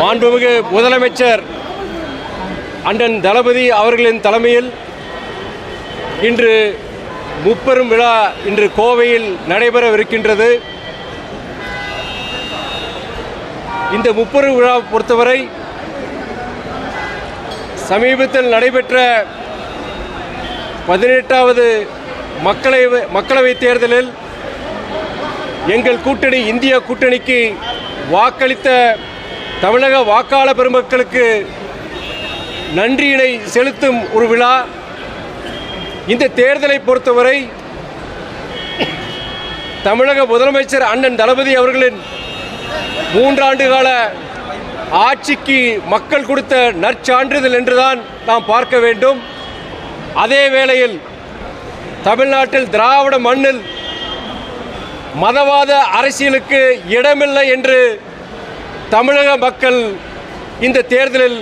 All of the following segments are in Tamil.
மாண்புமிகு முதலமைச்சர் அண்டன் தளபதி அவர்களின் தலைமையில் இன்று முப்பெரும் விழா இன்று கோவையில் நடைபெறவிருக்கின்றது. இந்த முப்பெரும் விழா பொறுத்தவரை சமீபத்தில் நடைபெற்ற பதினெட்டாவது மக்களவை மக்களவைத் தேர்தலில் எங்கள் கூட்டணி இந்திய கூட்டணிக்கு வாக்களித்த தமிழக வாக்காளர் பெருமக்களுக்கு நன்றியினை செலுத்தும் ஒரு விழா. இந்த தேர்தலை பொறுத்தவரை தமிழக முதலமைச்சர் அண்ணன் தளபதி அவர்களின் மூன்றாண்டு கால ஆட்சிக்கு மக்கள் கொடுத்த நற்சான்றிதழ் என்றுதான் நாம் பார்க்க வேண்டும். அதே வேளையில் தமிழ்நாட்டில் திராவிட மண்ணில் மதவாத அரசியலுக்கு இடமில்லை என்று தமிழக மக்கள் இந்த தேர்தலில்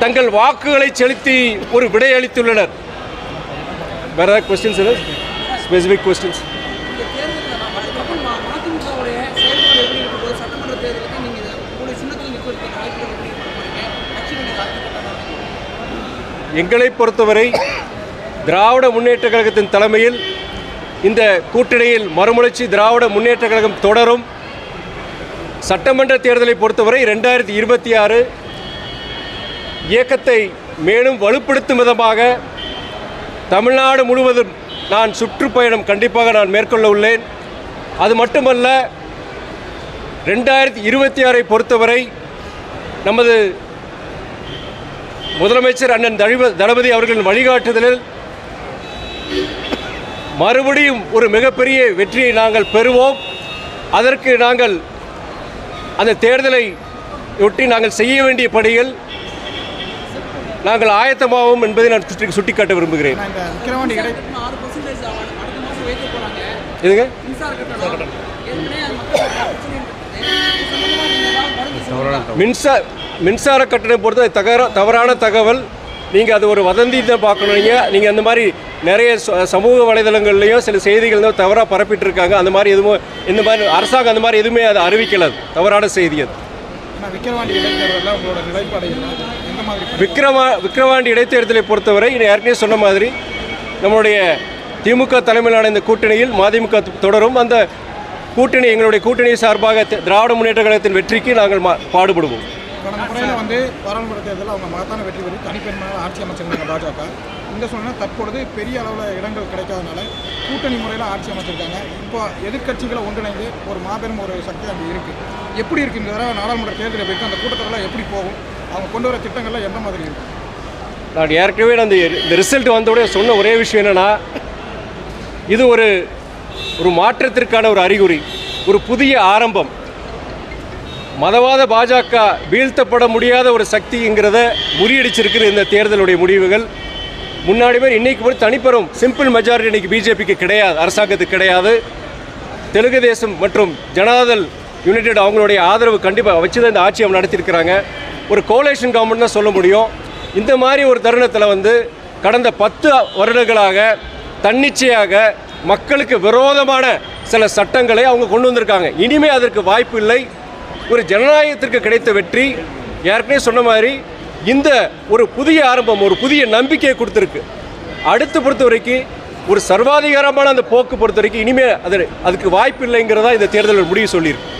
தங்கள் வாக்குகளை செலுத்தி ஒரு விடையளித்துள்ளனர் வேற ஏதாவது கொஸ்டின்ஸ் ஸ்பெசிஃபிக் கொஸ்டின்ஸ் எங்களை பொறுத்தவரை திராவிட முன்னேற்ற கழகத்தின் தலைமையில் இந்த கூட்டணியில் மறுமலர்ச்சி திராவிட முன்னேற்ற கழகம் தொடரும். சட்டமன்ற தேர்தலை பொறுத்தவரை ரெண்டாயிரத்தி இருபத்தி ஆறு இயக்கத்தை மேலும் வலுப்படுத்தும் விதமாக தமிழ்நாடு முழுவதும் நான் சுற்றுப்பயணம் கண்டிப்பாக நான் மேற்கொள்ள உள்ளேன். அது மட்டுமல்ல ரெண்டாயிரத்தி இருபத்தி ஆறை பொறுத்தவரை நமது முதலமைச்சர் அண்ணன் தழிப- தளபதி அவர்களின் வழிகாட்டுதலில் மறுபடியும் ஒரு மிகப்பெரிய வெற்றியை நாங்கள் பெறுவோம். அதற்கு நாங்கள் அந்த தேர்தலை ஒட்டி நாங்கள் செய்ய வேண்டிய பணிகள் நாங்கள் ஆயத்தமாவோம் என்பதை நான் சுட்டி சுட்டிக்காட்ட விரும்புகிறேன். சொல்லுங்க. மின்சார மின்சார கட்டணம் பொறுத்த தகர தவறான தகவல். நீங்கள் அது ஒரு வதந்தி தான் பார்க்கணும் நீங்கள் நீங்கள் அந்த மாதிரி நிறைய சமூக வலைதளங்கள்லையும் சில செய்திகள் தான் தவறாக பரப்பிட்டு இருக்காங்க அந்த மாதிரி எதுவும் இந்த மாதிரி அரசாங்கம் அந்த மாதிரி எதுவுமே அதை அறிவிக்கல. தவறான செய்தி அது. விக்ரமா விக்கிரவாண்டி இடைத்தேர்தலை பொறுத்தவரை ஏற்கனவே சொன்ன மாதிரி நம்மளுடைய திமுக தலைமையிலான இந்த கூட்டணியில் மதிமுக தொடரும். அந்த கூட்டணி எங்களுடைய கூட்டணி சார்பாக திராவிட முன்னேற்ற கழகத்தின் வெற்றிக்கு நாங்கள் மா- பாடுபடுவோம். கடந்த முறையில் வந்து பாராளுமன்ற தேர்தலில் அவங்க மகத்தான வெற்றி பெற்று தனிப்பெருமையாக ஆட்சி அமைச்சிருந்தாங்க பாஜக. இந்த சூழ்நிலை தற்பொழுது பெரிய அளவில் இடங்கள் கிடைக்காதனால கூட்டணி முறையில் ஆட்சி அமைச்சிருக்காங்க. இப்போ எதிர்க்கட்சிகளை ஒன்றிணைந்து ஒரு மாபெரும் ஒரு சக்தி அங்கே இருக்குது எப்படி இருக்கு இந்த தடவை நாடாளுமன்ற தேர்தல் எப்படி இருக்கு அந்த கூட்டத்தொடரில் எப்படி போகும்? அவங்க கொண்டு வர திட்டங்கள்லாம் எந்த மாதிரி இருக்கும் நான் ஏற்கனவே நான் இந்த ரிசல்ட் வந்தவுடனே சொன்ன ஒரே விஷயம் என்னென்னா இது ஒரு ஒரு மாற்றத்திற்கான ஒரு அறிகுறி ஒரு புதிய ஆரம்பம். மதவாத பாஜக வீழ்த்தப்பட முடியாத ஒரு சக்திங்கிறத முறியடிச்சிருக்கிற இந்த தேர்தலுடைய முடிவுகள். முன்னாடி பேர் இன்னைக்கு ஒரு தனிப்பெரும் சிம்பிள் மெஜாரிட்டி இன்னைக்கு பிஜேபிக்கு கிடையாது அரசாங்கத்துக்கு கிடையாது. தெலுங்கு தேசம் மற்றும் ஜனதாதள் யுனைடெட் அவங்களுடைய ஆதரவு கண்டிப்பாக வச்சு தான் இந்த ஆட்சி அவங்க நடத்தியிருக்கிறாங்க. ஒரு கோலேஷன் கவர்மெண்ட் தான் சொல்ல முடியும். இந்த மாதிரி ஒரு தருணத்தில் வந்து கடந்த பத்து வருடங்களாக தன்னிச்சையாக மக்களுக்கு விரோதமான சில சட்டங்களை அவங்க கொண்டு வந்திருக்காங்க. இனிமே அதற்கு வாய்ப்பு இல்லை. ஒரு ஜனநாயகத்திற்கு கிடைத்த வெற்றி. ஏற்கனவே சொன்ன மாதிரி இந்த ஒரு புதிய ஆரம்பம் ஒரு புதிய நம்பிக்கையை கொடுத்துருக்கு. அடுத்து பொறுத்த வரைக்கும் ஒரு சர்வாதிகாரமான அந்த போக்கு பொறுத்த வரைக்கும் இனிமேல் அது அதுக்கு வாய்ப்பு இல்லைங்கிறதா இந்த தேர்தலில் முடிவு சொல்லியிருக்கு.